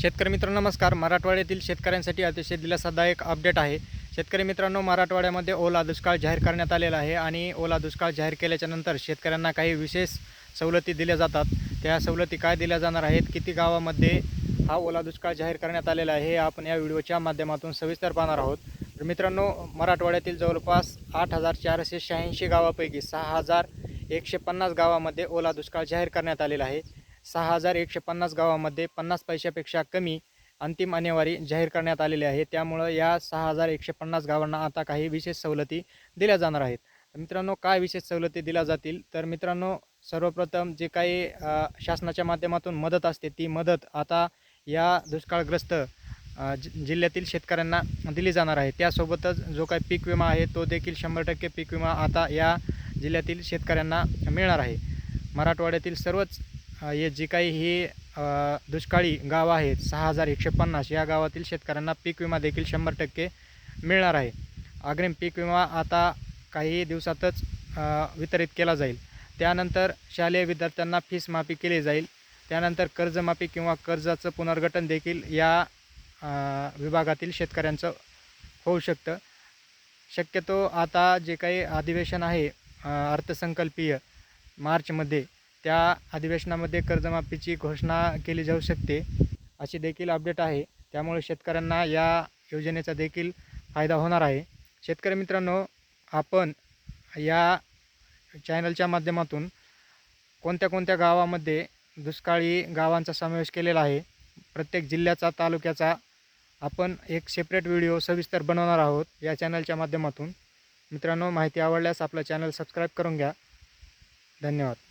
शेतकरी मित्रांनो नमस्कार. मराठवाड्यातील शेतकऱ्यांसाठी अतिशय दिलासादायक अपडेट आहे. शेतकरी मित्रांनो मराठवाड्यामध्ये ओला दुष्काळ जाहीर करण्यात आलेला आहे आणि ओला दुष्काळ जाहीर केल्याच्यानंतर शेतकऱ्यांना काही विशेष सवलती दिल्या जातात. त्या सवलती काय दिल्या जाणार आहेत? किती गावामध्ये हा ओला दुष्काळ जाहीर करण्यात आलेला आहे हे आपण या व्हिडिओच्या माध्यमातून सविस्तर पाहणार आहोत. तर मित्रांनो मराठवाड्यातील जवळपास आठ हजार चारशे शहाऐंशी गावापैकी सहा हजार एकशे पन्नास गावामध्ये ओला दुष्काळ जाहीर करण्यात आलेला आहे. सहा हजार एकशे पन्नास गावामध्ये पन्नास पैशापेक्षा कमी अंतिम आणेवारी जाहीर करण्यात आलेली आहे. त्यामुळं या सहा हजार एकशे पन्नास गावांना आता काही विशेष सवलती दिल्या जाणार आहेत. मित्रांनो काय विशेष सवलती दिल्या जातील? तर मित्रांनो सर्वप्रथम जे काही शासनाच्या माध्यमातून मदत असते ती मदत आता या दुष्काळग्रस्त जि जिल्ह्यातील शेतकऱ्यांना दिली जाणार आहे. त्यासोबतच जो काही पीक विमा आहे तो देखील शंभर टक्के पीक विमा आता या जिल्ह्यातील शेतकऱ्यांना मिळणार आहे. मराठवाड्यातील सर्वच हे जे काही ही दुष्काळी गावं आहेत सहा हजार एकशे पन्नास या गावातील शेतकऱ्यांना पीक विमा देखील शंभर टक्के मिळणार आहे. अग्रिम पीक विमा आता काही दिवसातच वितरित केला जाईल. त्यानंतर शालेय विद्यार्थ्यांना फीस माफी केली जाईल. त्यानंतर कर्जमाफी किंवा कर्जाचं पुनर्गठन देखील या विभागातील शेतकऱ्यांचं होऊ शकतं. शक्यतो आता जे काही अधिवेशन आहे अर्थसंकल्पीय मार्चमध्ये त्या अधिवेशनामध्ये कर्जमाफीची घोषणा केली जाऊ शकते अशी देखील अपडेट आहे. त्यामुळे शेतकऱ्यांना या योजनेचा देखील फायदा होणार आहे. शेतकरी मित्रांनो आपण या चॅनलच्या माध्यमातून कोणत्या कोणत्या गावामध्ये दुष्काळी गावांचा समावेश केलेला आहे प्रत्येक जिल्ह्याचा तालुक्याचा आपण एक सेपरेट व्हिडिओ सविस्तर बनवणार आहोत या चॅनलच्या माध्यमातून. मित्रांनो माहिती आवडल्यास आपलं चॅनल सबस्क्राईब करून घ्या. धन्यवाद.